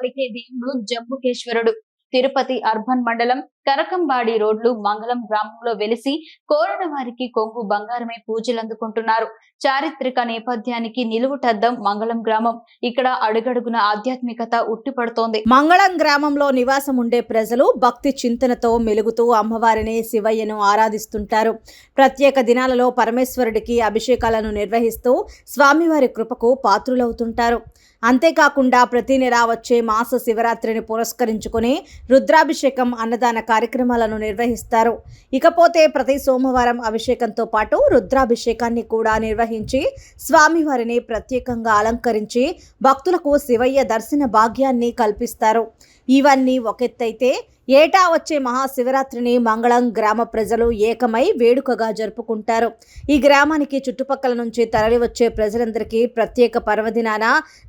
పలికే దేవుడు జంబుకేశ్వరుడు. తిరుపతి అర్బన్ మండలం కరకంబాడి రోడ్లు మంగళం గ్రామంలో వెలిసి కోరిన వారికి కొంగు బంగారమే పూజలు అందుకుంటున్నారు చారిత్రక నేపథ్యానికి నిలువుటద్దం మంగళం గ్రామం. ఇక్కడ అడుగడుగున ఆధ్యాత్మికత ఉట్టిపడుతోంది. మంగళం గ్రామంలో నివాసం ఉండే ప్రజలు భక్తి చింతనతో మెలుగుతూ అమ్మవారిని శివయ్యను ఆరాధిస్తుంటారు. ప్రత్యేక దినాలలో పరమేశ్వరుడికి అభిషేకాలను నిర్వహిస్తూ స్వామివారి కృపకు పాత్రులవుతుంటారు. అంతేకాకుండా ప్రతి నెల వచ్చే మాస శివరాత్రిని పురస్కరించుకొని రుద్రాభిషేకం అన్నదాన కార్యక్రమాలను నిర్వహిస్తారు. ఇకపోతే ప్రతి సోమవారం అభిషేకంతో పాటు రుద్రాభిషేకాన్ని కూడా నిర్వహించి స్వామివారిని ప్రత్యేకంగా అలంకరించి భక్తులకు శివయ్య దర్శన భాగ్యాన్ని కల్పిస్తారు. ఇవన్నీ ఒకెత్తైతే ఏటా వచ్చే మహాశివరాత్రిని మంగళం గ్రామ ప్రజలు ఏకమై వేడుకగా జరుపుకుంటారు. ఈ గ్రామానికి చుట్టుపక్కల నుంచి తరలివచ్చే ప్రజలందరికీ ప్రత్యేక పర్వదినాన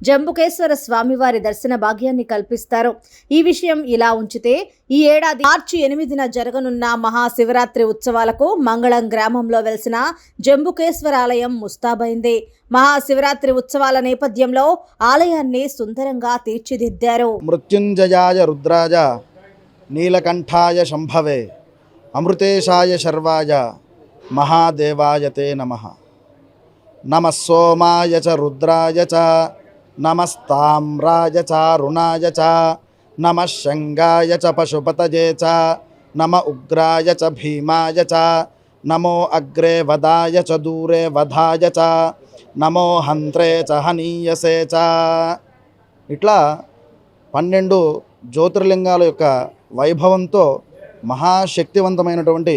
జంబుకేశ్వర స్వామివారి దర్శన భాగ్యాన్ని కల్పిస్తారు. ఈ విషయం ఇలా ఉంచితే ఈ ఏడాది మార్చి ఎనిమిదిన జరగనున్న మహాశివరాత్రి ఉత్సవాలకు మంగళం గ్రామంలో వెలిసిన జంబుకేశ్వర ఆలయం ముస్తాబైంది. మహాశివరాత్రి ఉత్సవాల నేపథ్యంలో ఆలయాన్ని సుందరంగా తీర్చిదిద్దారు. మృత్యుంజయాయ రుద్రాజ నీలకంఠాయ శంభవే అమృతేశాయ శర్వాయ మహాదేవాయ తే నమ. నమ సోమాయ చ రుద్రాయ చ నమస్తామ్రాయ చారుణాయ చ నమ శంగాయ చ పశుపతజే చ నమ ఉగ్రాయ చ భీమాయ చ నమో అగ్రే వదాయ చ దూరే వధాయ చ నమో హంత్రే చ హనీయసే చ. ఇట్లా పన్నెండు జ్యోతిర్లింగాల యొక్క వైభవంతో మహాశక్తివంతమైనటువంటి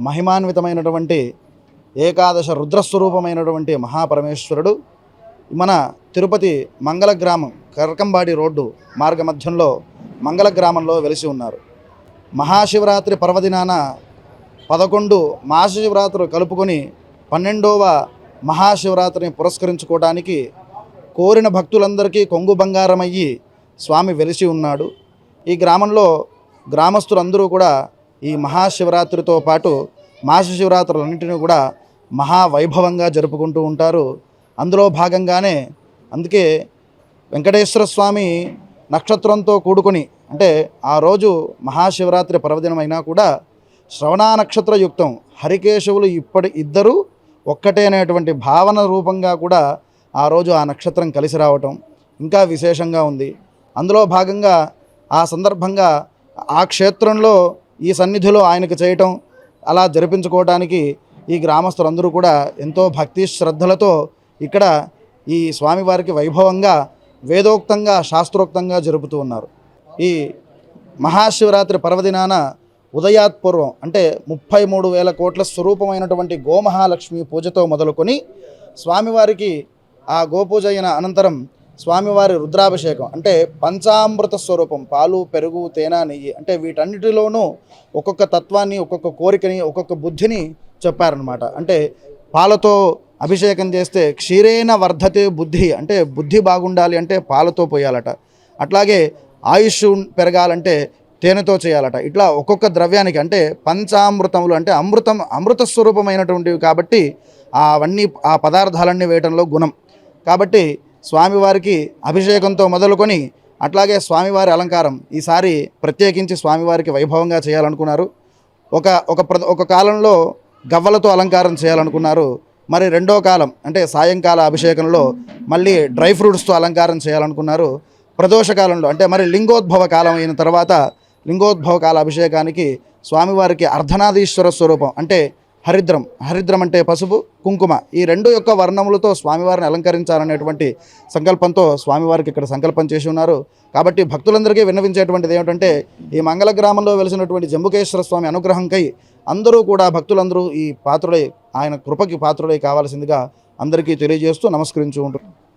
మహిమాన్వితమైనటువంటి ఏకాదశ రుద్రస్వరూపమైనటువంటి మహాపరమేశ్వరుడు మన తిరుపతి మంగళ గ్రామం కరకంబాడి రోడ్డు మార్గ మధ్యంలో మంగళ గ్రామంలో వెలిసి ఉన్నారు. మహాశివరాత్రి పర్వదినాన పదకొండు మహాశివరాత్రులు కలుపుకొని పన్నెండవ మహాశివరాత్రిని పురస్కరించుకోవడానికి కోరిన భక్తులందరికీ కొంగు బంగారమయ్యి స్వామి వెలిసి ఉన్నాడు. ఈ గ్రామంలో గ్రామస్తులందరూ కూడా ఈ మహాశివరాత్రితో పాటు మహాశివరాత్రులన్నింటినీ కూడా మహావైభవంగా జరుపుకుంటూ ఉంటారు. అందులో భాగంగానే అందుకే వెంకటేశ్వర స్వామి నక్షత్రంతో కూడుకొని అంటే ఆ రోజు మహాశివరాత్రి పర్వదినమైనా కూడా శ్రవణ నక్షత్ర యుక్తం హరికేశవులు ఇప్పటి ఇద్దరు ఒక్కటే అనేటువంటి భావన రూపంగా కూడా ఆ రోజు ఆ నక్షత్రం కలిసి రావటం ఇంకా విశేషంగా ఉంది. అందులో భాగంగా ఆ సందర్భంగా ఆ క్షేత్రంలో ఈ సన్నిధిలో ఆయనకు చేయటం అలా జరిపించుకోవడానికి ఈ గ్రామస్తులందరూ కూడా ఎంతో భక్తి శ్రద్ధలతో ఇక్కడ ఈ స్వామివారికి వైభవంగా వేదోక్తంగా శాస్త్రోక్తంగా జరుపుతూ ఉన్నారు. ఈ మహాశివరాత్రి పర్వదినాన ఉదయాత్పూర్వం అంటే ముప్పై మూడు వేల కోట్ల స్వరూపమైనటువంటి గోమహాలక్ష్మి పూజతో మొదలుకొని స్వామివారికి ఆ గోపూజ అయిన అనంతరం స్వామివారి రుద్రాభిషేకం అంటే పంచామృత స్వరూపం పాలు పెరుగు తేనె నెయ్యి అంటే వీటన్నిటిలోనూ ఒక్కొక్క తత్వాన్ని ఒక్కొక్క కోరికని ఒక్కొక్క బుద్ధిని చెప్పారనమాట అంటే పాలతో అభిషేకం చేస్తే క్షీరేణ వర్ధతే బుద్ధి అంటే బుద్ధి బాగుండాలి అంటే పాలతో పోయాలట. అట్లాగే ఆయుష్ పెరగాలంటే తేనెతో చేయాలట. ఇట్లా ఒక్కొక్క ద్రవ్యానికి అంటే పంచామృతములు అంటే అమృతం అమృత స్వరూపమైనటువంటివి కాబట్టి అవన్నీ ఆ పదార్థాలన్నీ వేయటంలో గుణం. కాబట్టి స్వామివారికి అభిషేకంతో మొదలుకొని అట్లాగే స్వామివారి అలంకారం ఈసారి ప్రత్యేకించి స్వామివారికి వైభవంగా చేయాలనుకున్నారు. ఒక ఒక ప్ర ఒక కాలంలో గవ్వలతో అలంకారం చేయాలనుకున్నారు. మరి రెండో కాలం అంటే సాయంకాల అభిషేకంలో మళ్ళీ డ్రై ఫ్రూట్స్తో అలంకారం చేయాలనుకున్నారు. ప్రదోష కాలంలో అంటే మరి లింగోద్భవ కాలం అయిన తర్వాత లింగోద్భవ కాల అభిషేకానికి స్వామివారికి అర్ధనాదీశ్వర స్వరూపం అంటే హరిద్రం. హరిద్రం అంటే పసుపు కుంకుమ. ఈ రెండు యొక్క వర్ణములతో స్వామివారిని అలంకరించాలనేటువంటి సంకల్పంతో స్వామివారికి ఇక్కడ సంకల్పం చేసి ఉన్నారు. కాబట్టి భక్తులందరికీ విన్నవించేటువంటిది ఏమిటంటే ఈ మంగళ గ్రామంలో వెలిసినటువంటి జంబుకేశ్వర స్వామి అనుగ్రహంకై అందరూ కూడా భక్తులందరూ ఈ పాత్రులై ఆయన కృపకి పాత్రులై కావాల్సిందిగా అందరికీ తెలియజేస్తూ నమస్కరించు ఉంటారు